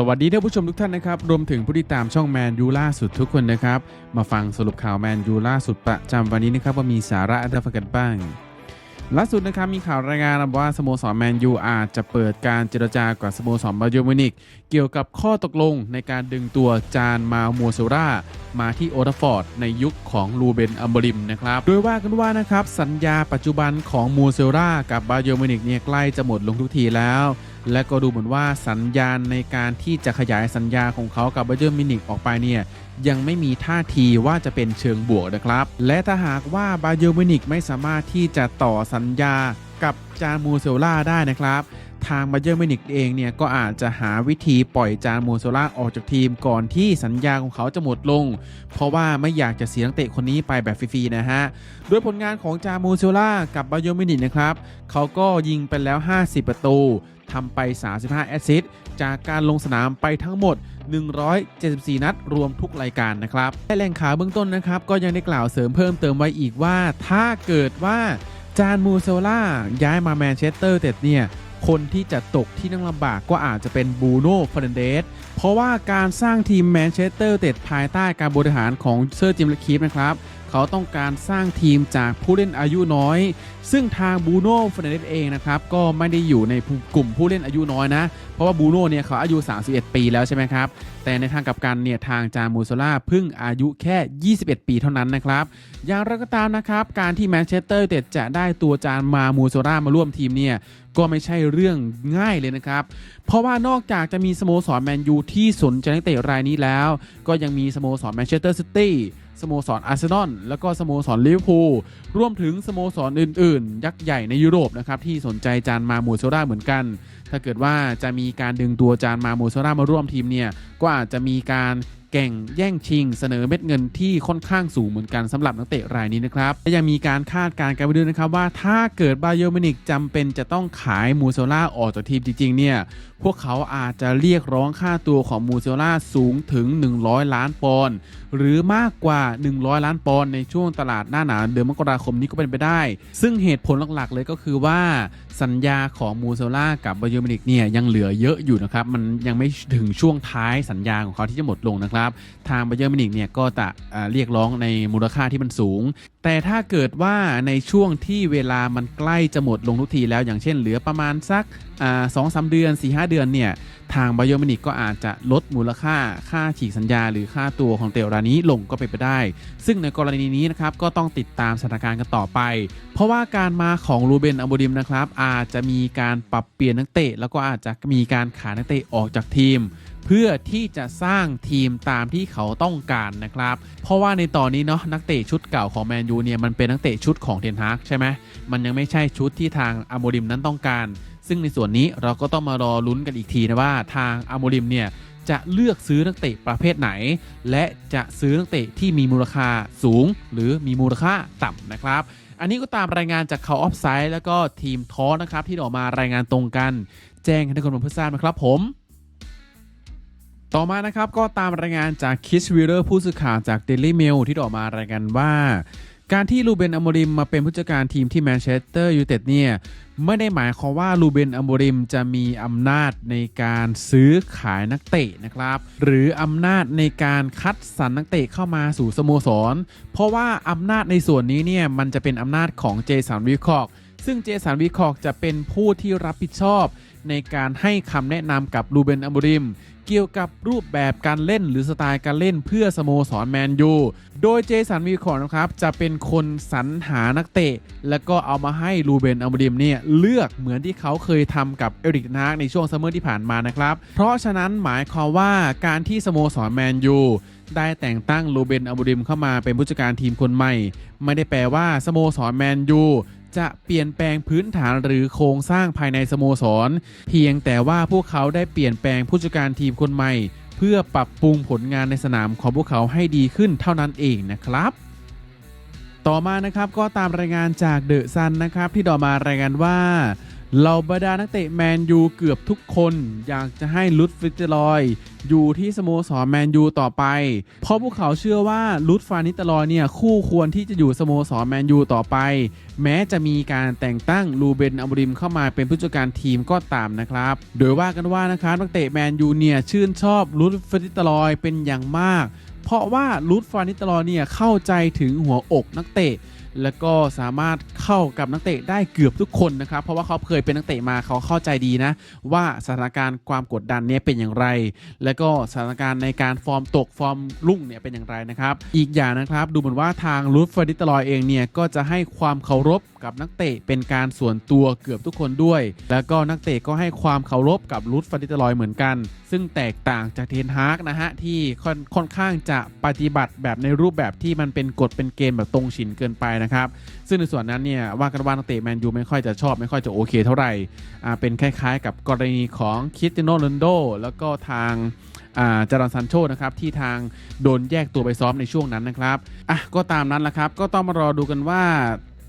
สวัสดีท่านผู้ชมทุกท่านนะครับ รวมถึงผู้ติดตามช่องแมนยูล่าสุดทุกคนนะครับ มาฟังสรุปข่าวแมนยูล่าสุดประจำวันนี้นะครับว่ามีสาระอะไรกันบ้าง ล่าสุดนะครับมีข่าวรายงานว่าสโมสรแมนยูอาจจะเปิดการเจรจากัสโมสรบาเยอร์มินิกเกี่ยวกับข้อตกลงในการดึงตัวจานมามัวเซรามาที่โอทฟอร์ดในยุคของลูเบนอัมบริมนะครับ โดยว่ากันว่านะครับสัญญาปัจจุบันของมัวเซรากับบาเยอร์มินิกเนี่ยใกล้จะหมดลงทุกทีแล้ว และก็ดูเหมือนว่าสัญญาณในการที่จะขยายสัญญาของเขากับบาเยอร์มินิกออกไปเนี่ยยังไม่มีท่าทีว่าจะเป็นเชิงบวกนะครับ และถ้าหากว่าบาเยอร์มินิกไม่สามารถที่จะต่อสัญญากับจานมูเซลล่าได้นะครับทางบาเยอร์มินิกเองเนี่ยก็อาจจะหาวิธีปล่อยจานมูเซล่าออกจากทีมก่อนที่สัญญาของเขาจะหมดลง เพราะว่าไม่อยากจะเสียนักเตะคนนี้ไปแบบฟรีๆนะฮะ โดยผลงานของจามูเซล่ากับบาเยอร์มินิกนะครับ เขาก็ยิงไปแล้ว 50 ประตู ทำไป 35 แอสซิสต์จากการลงสนามไปทั้งหมด 174 นัดรวมทุกรายการนะครับและแหล่งข่าวเบื้องต้นนะครับ ก็ยังได้กล่าวเสริมเพิ่มเติมไว้อีกว่า ถ้าเกิดว่าจานมูเซล่าย้ายมาแมนเชสเตอร์เต็ดเนี่ยคนที่จะตกที่นั่งลำบากก็อาจจะเป็นบูโน่ฟรนเดสเพราะว่าการสร้างทีมแมนเชสเตอร์เต็ดภายใต้การบริหารของเซอร์จิมเลคีฟนะครับ เขาต้องการสร้างทีมจากผู้เล่นอายุน้อย ซึ่งทางบูโน่ฟาร์นเดสเองนะครับก็ไม่ได้อยู่ในกลุ่มผู้เล่นอายุน้อยนะ เพราะว่าบูโน่เนี่ยเขาอายุ 31 ปีแล้วใช่ไหมครับ แต่ในทางกับกันเนี่ยทางจามูโซล่าเพิ่งอายุแค่ 21 ปีเท่านั้นนะครับ อย่างไรก็ตามนะครับ การที่แมนเชสเตอร์เต็ดจะได้ตัวจานมามูโซล่ามาร่วมทีมเนี่ย ก็ไม่ใช่เรื่องง่ายเลยนะครับ เพราะว่านอกจากจะมีสโมสรแมนยูที่สนใจนักเตะรายนี้แล้ว ก็ยังมีสโมสรแมนเชสเตอร์ซิตี้สโมสรอาร์เซนอลแล้วก็สโมสรลิเวอร์พูลรวมถึงสโมสรอื่นๆ ยักษ์ใหญ่ในยุโรปนะครับที่สนใจจานมาโมโซราเหมือนกัน ถ้าเกิดว่าจะมีการดึงตัวจานมาโมโซรามาร่วมทีมเนี่ยก็อาจจะมีการ แก่งแย่งชิง เสนอเม็ดเงินที่ค่อนข้างสูงเหมือนกันสำหรับนักเตะรายนี้นะครับและยังมีการคาดการณ์กันไปด้วยนะครับว่าถ้าเกิดบาเยอร์มินิกจำเป็นจะต้องขายมูโซล่าออกจากทีมจริงๆเนี่ยพวกเขาอาจจะเรียกร้องค่าตัวของมูเซล่าสูงถึง 100 ล้านปอนด์หรือมากกว่า 100 ล้านปอนด์ในช่วงตลาดหน้าหนาวเดือนมกราคมนี้ก็เป็นไปได้ ซึ่งเหตุผลหลักๆเลยก็คือว่าสัญญาของมูเซลล่ากับบาเยอร์มินิกเนี่ยยังเหลือเยอะอยู่นะครับ มันยังไม่ถึงช่วงท้ายสัญญาของเขาที่จะหมดลงนะครับทางไบเยอร์มินิกเนี่ยก็จะเรียกร้องในมูลค่าที่มันสูง แต่ถ้าเกิดว่าในช่วงที่เวลามันใกล้จะหมดลงทุกทีแล้วอย่างเช่นเหลือประมาณสักสองสามเดือน4ีหเดือนเนี่ยทางไบาเยอมินิกก็อาจจะลดมูลค่าค่าฉีกสัญญา หรือค่าตัวของเตลรานี้ลงก็เป็นไปได้ ซึ่งในกรณีนี้นะครับก็ต้องติดตามสถานการณ์กันต่อไป เพราะว่าการมาของรูเบนอัมบูดิมนะครับอาจจะมีการปรับเปลี่ยนนักเตะ แล้วก็อาจจะมีการขายนักเตะออกจากทีม เพื่อที่จะสร้างทีมตามที่เขาต้องการนะครับ เพราะว่าในตอนนี้เนาะนักเตะชุดเก่าของแมนยูเนี่ยมันเป็นนักเตะชุดของเทนฮากใช่ไหมมันยังไม่ใช่ชุดที่ทางอัมบูดิมนั้นต้องการ ซึ่งในส่วนนี้เราก็ต้องมารอลุ้นกันอีกทีนะว่าทางอัมบูดิมเนี่ยจะเลือกซื้อนักเตะประเภทไหน และจะซื้อนักเตะที่มีมูลค่าสูง หรือมีมูลค่าต่ำนะครับ อันนี้ก็ตามรายงานจากเขาออฟไซด์แล้วก็ทีมทอนะครับที่ออกมารายงานตรงกัน แจ้งให้ทุกคนเพื่อทราบนะครับผม ต่อมานะครับก็ตามรายงานจากคิสวีเ e อร์ผู้สื่อข่าวจาก Daily Mail ที่ออกมารายงานว่า การที่ลูเบนอโมริมมาเป็นผู้จัดการทีมที่แมนเชสเตอร์ยูไนเต็ดเนี่ยไม่ได้หมายความว่าลูเบนอโมริมจะมีอำนาจในการซื้อขายนักเตะนะครับ หรืออำนาจในการคัดสรรนักเตะเข้ามาสู่สโมสร เพราะว่าอำนาจในส่วนนี้เนี่ยมันจะเป็นอำนาจของเจสันวิคอกซึ่งเจสันวิคอกจะเป็นผู้ที่รับผิดชอบ ในการให้คำแนะนำกับลูเบนอโมริม เกี่ยวกับรูปแบบการเล่นหรือสไตล์การเล่นเพื่อสโมสรแมนยูโดยเจสันวีคอร์นะครับจะเป็นคนสรรหานักเตะ แล้วก็เอามาให้ลูเบนอัมบดิมเนี่ยเลือกเหมือนที่เขาเคยทำกับเอริกนาร์กในช่วงซัมเมอร์ที่ผ่านมานะครับ เพราะฉะนั้นหมายความว่าการที่สโมสรแมนยูได้แต่งตั้งลูเบนอัมบดิมเข้ามาเป็นผู้จัดการทีมคนใหม่ ไม่ได้แปลว่าสโมสรแมนยู จะเปลี่ยนแปลงพื้นฐานหรือโครงสร้างภายในสโมสร เพียงแต่ว่าพวกเขาได้เปลี่ยนแปลงผู้จัดการทีมคนใหม่ เพื่อปรับปรุงผลงานในสนามของพวกเขาให้ดีขึ้นเท่านั้นเองนะครับต่อมานะครับก็ตามรายงานจากเดอะซันนะครับที่ดอมารายงานว่า เหล่าบรรดานักเตะแมนยูเกือบทุกคน อยากจะให้ลุดฟิตเจอรอย อยู่ที่สโมสรแมนยูต่อไป เพราะพวกเขาเชื่อว่าลุดฟานิตลอยเนี่ยคู่ควรที่จะอยู่สโมสรแมนยูต่อไป แม้จะมีการแต่งตั้งลูเบนอัมริมเข้ามาเป็นผู้จัดการทีมก็ตามนะครับ โดยว่ากันว่านะครับนักเตะแมนยูเนี่ยชื่นชอบลุดฟานิตลอยเป็นอย่างมาก เพราะว่าลุดฟานิตลอยเนี่ยเข้าใจถึงหัวอกนักเตะ แล้วก็สามารถเข้ากับนักเตะได้เกือบทุกคนนะครับ เพราะว่าเขาเคยเป็นนักเตะมาเขาเข้าใจดีนะ ว่าสถานการณ์ความกดดันเนี่ยเป็นอย่างไร แล้วก็สถานการณ์ในการฟอร์มตกฟอร์มรุ่งเนี่ยเป็นอย่างไรนะครับ อีกอย่างนะครับดูเหมือนว่าทางลูฟเฟอร์ดิตลอยเองเนี่ยก็จะให้ความเคารพกับนักเตะเป็นการส่วนตัวเกือบทุกคนด้วย แล้วก็นักเตะก็ให้ความเคารพกับลูฟเฟอร์ดิตลอยเหมือนกัน ซึ่งแตกต่างจากเทนฮากนะฮะที่ค่อนข้างจะปฏิบัติแบบในรูปแบบที่มันเป็นกฎเป็นเกณฑ์แบบตรงฉินเกินไปนะครับ ซึ่งในส่วนนั้นเนี่ยว่ากันว่านักเตะแมนยูไม่ค่อยจะชอบไม่ค่อยจะโอเคเท่าไหร่เป็นคล้ายๆ กับกรณีของคิสตียโนโรนัลโดแล้วก็ทางอ่าจารอนซันโชนะครับที่ทางโดนแยกตัวไปซ้อมในช่วงนั้นนะครับอะก็ตามนั้นแหละครับ ก็ต้องมารอดูกันว่า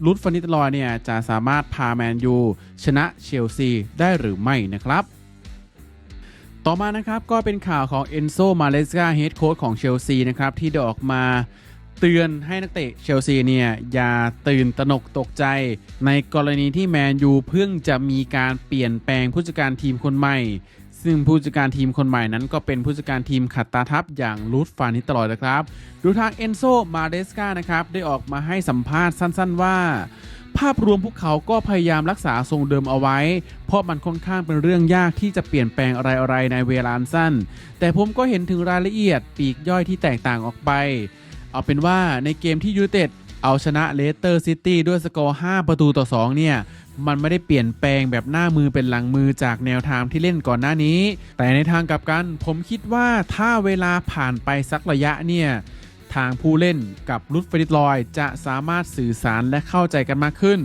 ลุดฟานิตลอยเนี่ยจะสามารถพาแมนยูชนะเชลซีได้หรือไม่นะครับ ต่อมานะครับก็เป็นข่าวของเอนโซมาเลสกาเฮดโค้ชของเชลซีนะครับที่ได้ออกมาเตือนให้นักเตะเชลซีเนี่ยอย่าตื่นตระหนกตกใจ ในกรณีที่แมนยูเพิ่งจะมีการเปลี่ยนแปลงผู้จัดการทีมคนใหม่ ซึ่งผู้จัดการทีมคนใหม่นั้นก็เป็นผู้จัดการทีมขัดตาทับอย่างลูดฟานิตลอดนะครับ ดูทางเอนโซมาเดสกานะครับได้ออกมาให้สัมภาษณ์สั้น ๆ ว่า ภาพรวมพวกเขาก็พยายามรักษาทรงเดิมเอาไว้ เพราะมันค่อนข้างเป็นเรื่องยากที่จะเปลี่ยนแปลงอะไรๆในเวลานสั้น แต่ผมก็เห็นถึงรายละเอียดปีกย่อยที่แตกต่างออกไป เอาเป็นว่าในเกมที่ยูเต็ดเอาชนะเลสเตอร์ซิตี้ด้วยสกอร์ 5 ประตูต่อ 2 เนี่ย มันไม่ได้เปลี่ยนแปลงแบบหน้ามือเป็นหลังมือจากแนวทางที่เล่นก่อนหน้านี้ แต่ในทางกลับกัน ผมคิดว่าถ้าเวลาผ่านไปสักระยะเนี่ย ทางผู้เล่นกับรุดเฟริตลอย จะสามารถสื่อสารและเข้าใจกันมากขึ้น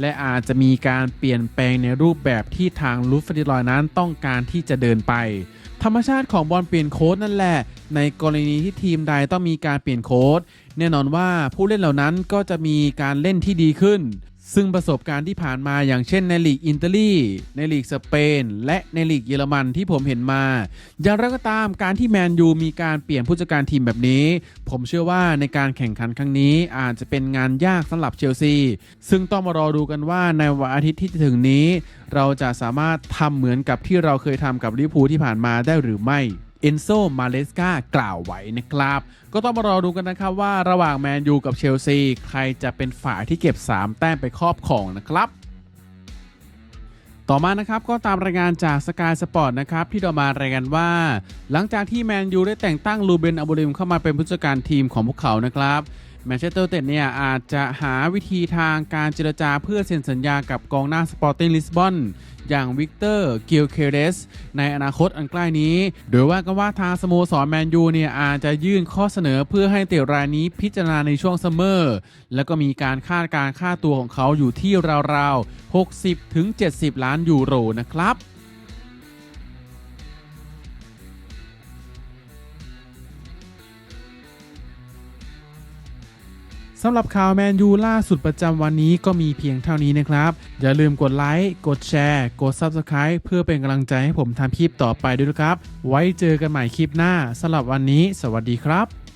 และอาจจะมีการเปลี่ยนแปลงในรูปแบบที่ทางรุดเฟริตลอยนั้นต้องการที่จะเดินไป ธรรมชาติของบอลเปลี่ยนโค้ดนั่นแหละ ในกรณีที่ทีมใดต้องมีการเปลี่ยนโค้ดแน่นอนว่าผู้เล่นเหล่านั้นก็จะมีการเล่นที่ดีขึ้น ซึ่งประสบการณ์ที่ผ่านมาอย่างเช่นในลีกอิตาลีในลีกสเปน และในลีกเยอรมันที่ผมเห็นมา อย่างไรก็ตามการที่แมนยูมีการเปลี่ยนผู้จัดการทีมแบบนี้ ผมเชื่อว่าในการแข่งขันครั้งนี้อาจจะเป็นงานยากสำหรับเชลซี ซึ่งต้องมารอดูกันว่าในวันอาทิตย์ที่จะถึงนี้ เราจะสามารถทำเหมือนกับที่เราเคยทำกับลิเวอร์พูลที่ผ่านมาได้หรือไม่ เอนโซ มาเลสกากล่าวไว้นะครับ ก็ต้องมารอดูกันนะครับว่าระหว่างแมนยูกับเชลซี ใครจะเป็นฝ่ายที่เก็บ 3 แต้มไปครอบครองนะครับต่อมานะครับก็ตามรายงานจากสกายสปอร์ตนะครับที่เรามารายงานว่า หลังจากที่แมนยูได้แต่งตั้งลูเบนอับูริมเข้ามาเป็นผู้จัดการทีมของพวกเขานะครับ แมนเชสเตอร์เต็ดเนี่ยอาจจะหาวิธีทางการเจรจาเพื่อเซ็นสัญญากับกองหน้าสปอร์ติ้งลิสบอนอย่างวิกเตอร์เกิลเคเรสในอนาคตอันใกล้นี้ โดยว่ากันว่าทางสโมสรแมนยูเนี่ยอาจจะยื่นข้อเสนอเพื่อให้เตะรายนี้พิจารณาในช่วงซัมเมอร์ แล้วก็มีการคาดการค่าตัวของเขาอยู่ที่ราวๆ 60ถึง70 ล้านยูโรนะครับำหรับข่าวแมนยูล่าสุดประจำวันนี้ก็มีเพียงเท่านี้นะครับ อย่าลืมกดไลค์ กดแชร์ กด Subscribe เพื่อเป็นกำลังใจให้ผมทำคลิปต่อไปด้วยนะครับ ไว้เจอกันใหม่คลิปหน้าสำหรับวันนี้ สวัสดีครับ